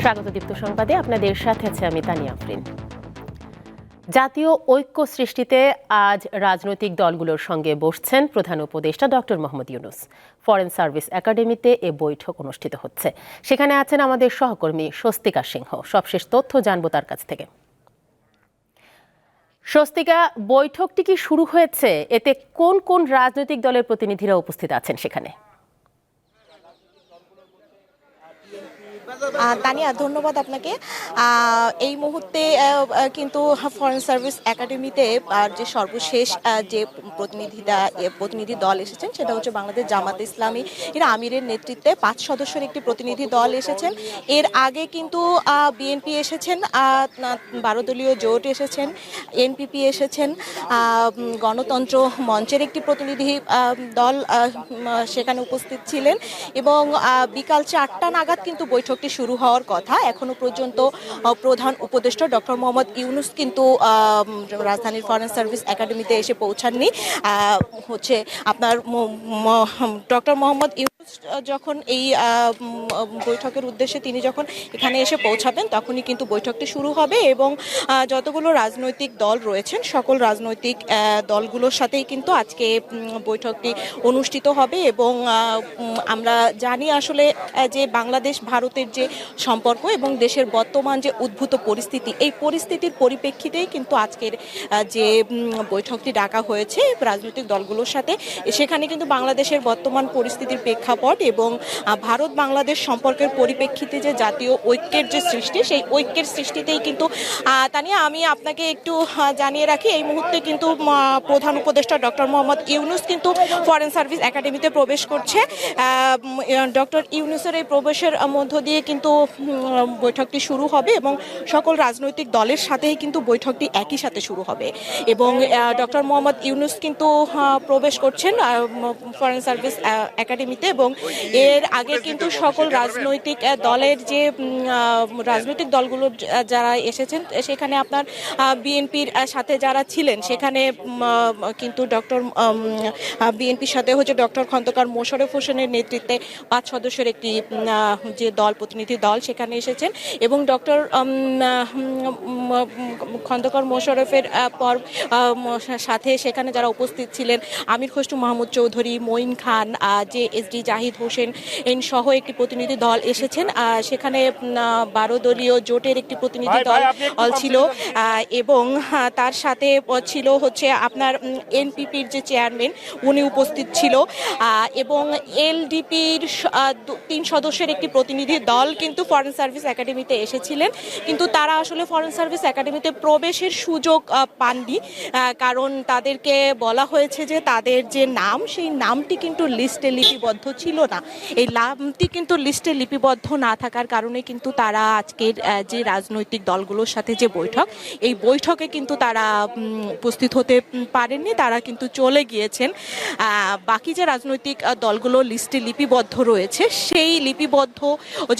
স্বাগত দীপ্ত সংবাদে। আপনাদের সাথে আছে আমি তানিয়া আফরিন। জাতীয় ঐক্য সৃষ্টিতে আজ রাজনৈতিক দলগুলোর সঙ্গে বসছেন প্রধান উপদেষ্টা doctor Mohammad Yunus. Foreign service একাডেমিতে এ বৈঠক অনুষ্ঠিত হচ্ছে। সেখানে আছেন আমাদের সহকর্মী স্বস্তিকা সিংহ। সবশেষ তথ্য জানব তার কাছ থেকে। স্বস্তিকা, বৈঠকটি কি শুরু হয়েছে? এতে কোন কোন রাজনৈতিক দলের প্রতিনিধিরা উপস্থিত আছেন সেখানে? তানিয়া, ধন্যবাদ আপনাকে। এই মুহূর্তে কিন্তু ফরেন সার্ভিস একাডেমিতে যে সর্বশেষ যে প্রতিনিধিরা প্রতিনিধি দল এসেছেন, সেটা হচ্ছে বাংলাদেশ জামাত ইসলামী। এর আমিরের নেতৃত্বে পাঁচ সদস্যের একটি প্রতিনিধি দল এসেছেন। এর আগে কিন্তু বিএনপি এসেছেন বারো দলীয় জোট এসেছেন এনপিপি এসেছেন গণতন্ত্র মঞ্চের একটি প্রতিনিধি দল সেখানে উপস্থিত ছিলেন। এবং বিকাল চারটা নাগাদ কিন্তু বৈঠকটি শুরু হওয়ার কথা এখনও পর্যন্ত প্রধান উপদেষ্টা ডক্টর মোহাম্মদ ইউনুস কিন্তু রাজধানীর ফরেন সার্ভিস একাডেমিতে এসে পৌঁছাননি। হচ্ছে আপনার ডক্টর মোহাম্মদ ইউনুস যখন এই বৈঠকের উদ্দেশ্যে তিনি যখন এখানে এসে পৌঁছাবেন, তখনই কিন্তু বৈঠকটি শুরু হবে এবং যতগুলো রাজনৈতিক দল রয়েছেন, সকল রাজনৈতিক দলগুলোর সাথেই কিন্তু আজকে বৈঠকটি অনুষ্ঠিত হবে এবং আমরা জানি আসলে যে বাংলাদেশ ভারতের যে সম্পর্ক এবং দেশের বর্তমান যে উদ্ভূত পরিস্থিতি, এই পরিস্থিতির পরিপ্রেক্ষিতেই কিন্তু আজকের যে বৈঠকটি ডাকা হয়েছে রাজনৈতিক দলগুলোর সাথে। সেখানে কিন্তু বাংলাদেশের বর্তমান পরিস্থিতির প্রেক্ষাপট এবং ভারত বাংলাদেশ সম্পর্কের পরিপ্রেক্ষিতে যে জাতীয় ঐক্যের যে সৃষ্টি, সেই ঐক্যের সৃষ্টিতেই কিন্তু তানিয়া, আমি আপনাকে একটু জানিয়ে রাখি, এই মুহূর্তে কিন্তু প্রধান উপদেষ্টা ডক্টর মোহাম্মদ ইউনুস কিন্তু ফরেন সার্ভিস একাডেমিতে প্রবেশ করছে। ডক্টর ইউনুসের এই প্রবেশের মধ্য দিয়ে কিন্তু বৈঠকটি শুরু হবে এবং সকল রাজনৈতিক দলের সাথেই কিন্তু বৈঠকটি একই সাথে শুরু হবে। এবং ডক্টর মোহাম্মদ ইউনুস কিন্তু প্রবেশ করছেন ফরেন সার্ভিস একাডেমিতে এবং এর আগে কিন্তু সকল রাজনৈতিক দলের যে রাজনৈতিক দলগুলো যারা এসেছেন সেখানে আপনার বিএনপির সাথে যারা ছিলেন সেখানে কিন্তু ডক্টর বিএনপির সাথে হচ্ছে ডক্টর খন্দকার মোশাররফ হোসেনের নেতৃত্বে পাঁচ সদস্যের একটি যে দল প্রতিনিধি দল সেখানে এসেছেন এবং ডক্টর খন্দকার মোশাররফের আহ, পর সাথে সেখানে যারা উপস্থিত ছিলেন আমির খসরু মাহমুদ চৌধুরী মঈন খান যে এস ডি জাহিদ হোসেন এন সহ একটি প্রতিনিধি দল এসেছেন। সেখানে বারো দলীয় জোটের একটি প্রতিনিধি দল ছিল। এবং তার সাথে ছিল হচ্ছে আপনার এনপিপির যে চেয়ারম্যান উনি উপস্থিত ছিল। এবং এলডিপির তিন সদস্যের একটি প্রতিনিধি দল কিন্তু ফরেন সার্ভিস একাডেমিতে এসেছিলেন। কিন্তু তারা আসলে ফরেন সার্ভিস একাডেমিতে প্রবেশের সুযোগ পাননি। কারণ তাদেরকে বলা হয়েছে যে তাদের যে নাম সেই নামটি কিন্তু লিস্টে লিপিবদ্ধ ছিল না। এই নামটি কিন্তু লিস্টে লিপিবদ্ধ না থাকার কারণে কিন্তু তারা আজকের যে রাজনৈতিক দলগুলোর সাথে যে বৈঠক, এই বৈঠকে কিন্তু তারা উপস্থিত হতে পারেননি। তারা কিন্তু চলে গিয়েছেন। বাকি যে রাজনৈতিক দলগুলো লিস্টে লিপিবদ্ধ রয়েছে, সেই লিপিবদ্ধ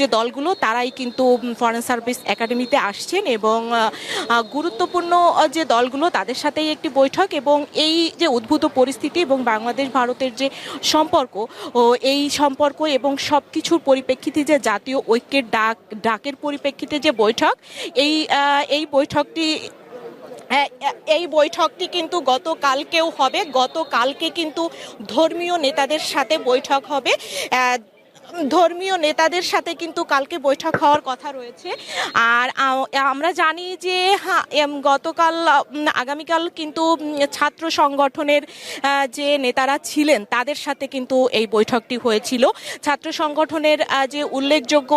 যে দলগুলো, তারাই কিন্তু ফরেন সার্ভিস একাডেমিতে আসছেন এবং গুরুত্বপূর্ণ যে দলগুলো, তাদের সাথেই একটি বৈঠক এবং এই যে উদ্ভূত পরিস্থিতি এবং বাংলাদেশ ভারতের যে সম্পর্ক, ও এই সম্পর্ক এবং সব কিছুর পরিপ্রেক্ষিতে যে জাতীয় ঐক্যের ডাক ডাকের পরিপ্রেক্ষিতে যে বৈঠক এই এই বৈঠকটি হ্যাঁ, এই বৈঠকটি কিন্তু গতকালকেও হবে গতকালকে কিন্তু ধর্মীয় নেতাদের সাথে বৈঠক হবে। ধর্মীয় নেতাদের সাথে কিন্তু কালকে বৈঠক হওয়ার কথা রয়েছে। আর আমরা জানি যে গতকাল আগামীকাল কিন্তু ছাত্র সংগঠনের যে নেতারা ছিলেন, তাদের সাথে কিন্তু এই বৈঠকটি হয়েছিল। ছাত্র সংগঠনের যে উল্লেখযোগ্য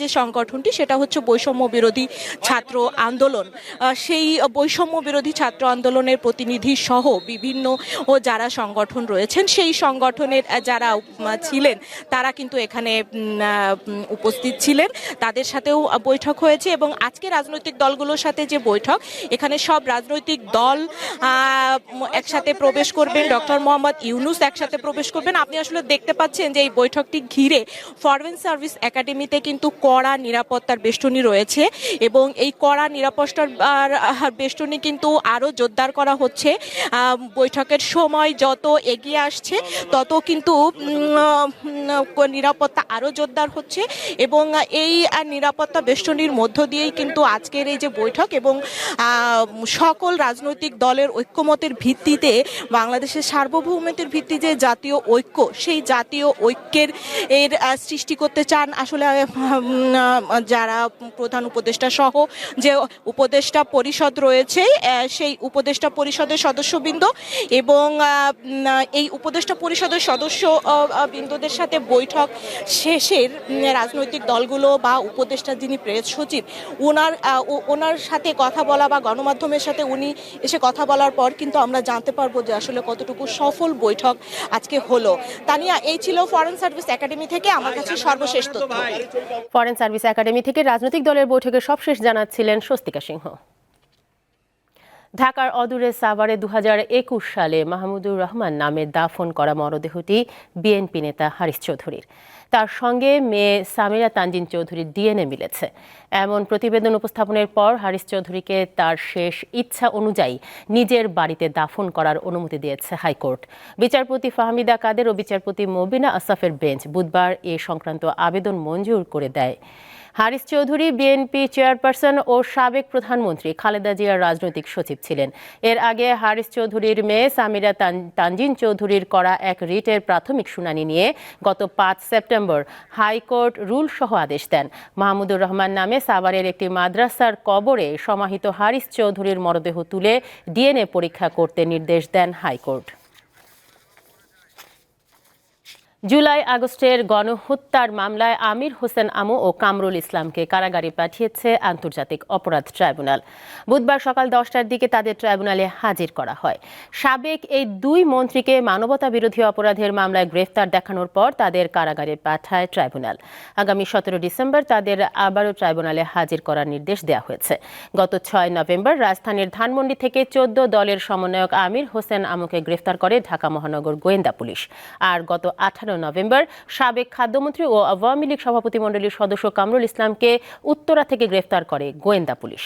যে সংগঠনটি, সেটা হচ্ছে বৈষম্য বিরোধী ছাত্র আন্দোলন। সেই বৈষম্য বিরোধী ছাত্র আন্দোলনের প্রতিনিধি সহ বিভিন্ন ও যারা সংগঠন রয়েছেন, সেই সংগঠনের যারা ছিলেন, তারা কিন্তু এখানে উপস্থিত ছিলেন। তাদের সাথেও বৈঠক হয়েছে এবং আজকে রাজনৈতিক দলগুলোর সাথে যে বৈঠক, এখানে সব রাজনৈতিক দল একসাথে প্রবেশ করবেন। ডক্টর মোহাম্মদ ইউনুস একসাথে প্রবেশ করবেন। আপনি আসলে দেখতে পাচ্ছেন যে এই বৈঠকটি ঘিরে ফরেন সার্ভিস একাডেমিতে কিন্তু কড়া নিরাপত্তার বেষ্টনী রয়েছে এবং এই কড়া নিরাপত্তার বেষ্টনী কিন্তু আরও জোরদার করা হচ্ছে। বৈঠকের সময় যত এগিয়ে আসছে, তত কিন্তু নিরাপত্তা আরও জোরদার হচ্ছে এবং এই নিরাপত্তা বেষ্টনীর মধ্য দিয়েই কিন্তু আজকের এই যে বৈঠক এবং সকল রাজনৈতিক দলের ঐক্যমতের ভিত্তিতে বাংলাদেশের সার্বভৌমত্বের ভিত্তি যে জাতীয় ঐক্য, সেই জাতীয় ঐক্যের, এর সৃষ্টি করতে চান আসলে যারা প্রধান উপদেষ্টা সহ যে উপদেষ্টা পরিষদ রয়েছে সেই উপদেষ্টা পরিষদের সদস্যবৃন্দ এবং এই উপদেষ্টা পরিষদের সদস্য বৃন্দদের সাথে বৈঠক শেষের রাজনৈতিক দলগুলো বা উপদেষ্টা যিনি প্রেস সচিব ওনার ওনার সাথে কথা বলা বা গণমাধ্যমের সাথে উনি এসে কথা বলার পর কিন্তু আমরা জানতে পারব যে আসলে কতটুকু সফল বৈঠক আজকে হলো। তানিয়া, এই ছিল ফরেন সার্ভিস একাডেমি থেকে, আমার কাছে সর্বশেষ তথ্য। ফরেন সার্ভিস একাডেমি থেকে রাজনৈতিক দলের বৈঠকে সবশেষ জানাচ্ছিলেন স্বস্তিকা সিংহ। ঢাকার অদূরে সাভারে দু হাজার একুশ সালে মাহমুদুর রহমান নামে দাফন করা মরদেহটি বিএনপি নেতা হারিস চৌধুরীর। তার সঙ্গে মেয়ে সামিরা তানজিন চৌধুরীর ডিএনএ মিলেছে। এমন প্রতিবেদন উপস্থাপনের পর হারিস চৌধুরীকে তার শেষ ইচ্ছা অনুযায়ী নিজের বাড়িতে দাফন করার অনুমতি দিয়েছে হাইকোর্ট। বিচারপতি ফাহমিদা কাদের ও বিচারপতি মবিনা আসাফের বেঞ্চ বুধবার এ সংক্রান্ত আবেদন মঞ্জুর করে দেয়। হারিস চৌধুরী, বিএনপি চেয়ারপারসন ও সাবেক প্রধানমন্ত্রী খালেদা জিয়ার রাজনৈতিক সচিব ছিলেন। এর আগে হারিস চৌধুরীর মেয়ে সামিরা তান- তানজিন চৌধুরীর করা এক রিটের প্রাথমিক শুনানি নিয়ে গত পাঁচ সেপ্টেম্বর হাইকোর্ট রুল সহ আদেশ দেন। মাহমুদুর রহমান নামে সাভারের একটি মাদ্রাসার কবরে সমাহিত হারিস চৌধুরীর মরদেহ তুলে ডিএনএ পরীক্ষা করতে নির্দেশ দেন হাইকোর্ট। জুলাই আগস্টের গণহত্যার মামলায় আমির হোসেন আমু ও কামরুল ইসলামকে কারাগারে পাঠিয়েছে আন্তর্জাতিক অপরাধ ট্রাইব্যুনাল। বুধবার সকাল দশটার দিকে তাদের ট্রাইব্যুনালে হাজির করা হয়। সাবেক এই দুই মন্ত্রীকে মানবতা বিরোধী অপরাধের মামলায় গ্রেফতার দেখানোর পর তাদের কারাগারে পাঠায় ট্রাইব্যুনাল। আগামী সতেরো ডিসেম্বর তাদের আবারও ট্রাইব্যুনালে হাজির করার নির্দেশ দেওয়া হয়েছে। গত ছয় নভেম্বর রাজধানীর ধানমন্ডি থেকে চোদ্দ দলের সমন্বয়ক আমির হোসেন আমুকে গ্রেফতার করে ঢাকা মহানগর গোয়েন্দা পুলিশ। আর গত আঠারো নভেম্বর, সাবেক খাদ্যমন্ত্রী ও আওয়ামী লীগ সভাপতিমণ্ডলীর সদস্য কামরুল ইসলামকে উত্তরা থেকে গ্রেফতার করে গোয়েন্দা পুলিশ।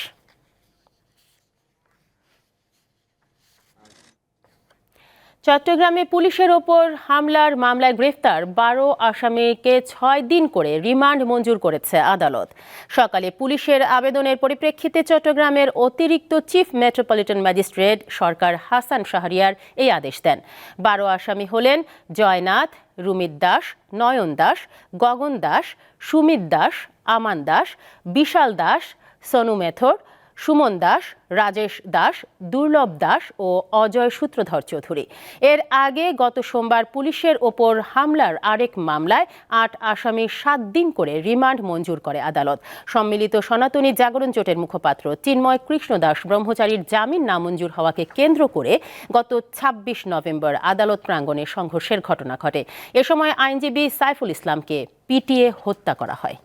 চট্টগ্রামে পুলিশের ওপর হামলার মামলায় গ্রেফতার বারো আসামিকে ছয় দিন করে রিমান্ড মঞ্জুর করেছে আদালত। সকালে পুলিশের আবেদনের পরিপ্রেক্ষিতে চট্টগ্রামের অতিরিক্ত chief metropolitan magistrate Sarkar Hasan Shahriar এই আদেশ দেন। বারো আসামি হলেন জয়নাথ রুমিত দাস নয়ন দাস গগন দাস সুমিত দাস আমান দাস বিশাল দাস সনু মেথর সুমন দাস, রাজেশ দাস, দুর্লভ দাস ও অজয় সূত্রধর চৌধুরী। এর আগে গত সোমবার পুলিশের ওপর হামলার আরেক মামলায় আট আসামি সাত দিন করে রিমান্ড মঞ্জুর করে আদালত। সম্মিলিত সনাতনী জাগরণ জোটের মুখপাত্র চিন্ময় কৃষ্ণ দাস ব্রহ্মচারীর জামিন নামঞ্জুর হওয়াকে কেন্দ্র করে গত ২৬ নভেম্বর আদালত প্রাঙ্গণে সংঘর্ষের ঘটনা ঘটে। এ সময় আইনজীবী সাইফুল ইসলামকে পিটিয়ে হত্যা করা হয়।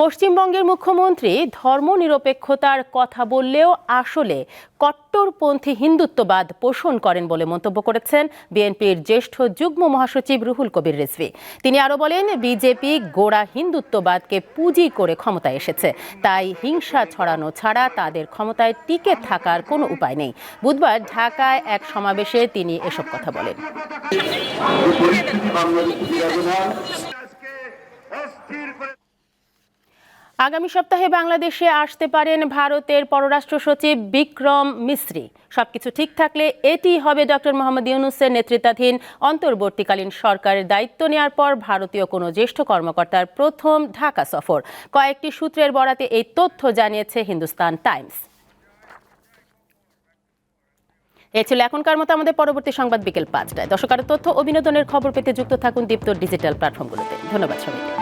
পশ্চিমবঙ্গের মুখ্যমন্ত্রী ধর্মনিরপেক্ষতার কথা বললেও আসলে কট্টরপন্থী হিন্দুত্ববাদ পোষণ করেন বলে মন্তব্য করেছেন বিএনপির জ্যেষ্ঠ যুগ্ম মহাসচিব রুহুল কবির রিজভী। তিনি আরও বলেন, বিজেপি গোড়া হিন্দুত্ববাদকে পুঁজি করে ক্ষমতায় এসেছে। তাই হিংসা ছড়ানো ছাড়া তাদের ক্ষমতায় টিকে থাকার কোনো উপায় নেই। বুধবার ঢাকায় এক সমাবেশে তিনি এসব কথা বলেন। আগামী সপ্তাহে বাংলাদেশে আসতে পারেন ভারতের পররাষ্ট্র সচিব বিক্রম মিশ্রি সবকিছু ঠিক থাকলে এটি হবে ডক্টর মোহাম্মদ ইউনুসের নেতৃত্বাধীন অন্তর্বর্তীকালীন সরকারের দায়িত্ব নেওয়ার পর ভারতীয় কোনো জ্যেষ্ঠ কর্মকর্তার প্রথম ঢাকা সফর। কয়েকটি সূত্রের বরাতে এই তথ্য জানিয়েছে হিন্দুস্তান টাইমস। এ ছিল এখনকার মতো আমাদের পরবর্তী সংবাদ বিকেল পাঁচটায়। দর্শক তথ্য ও বিনোদনের খবর পেতে যুক্ত থাকুন দীপ্ত ডিজিটাল প্ল্যাটফর্মগুলোতে। ধন্যবাদ সবাইকে।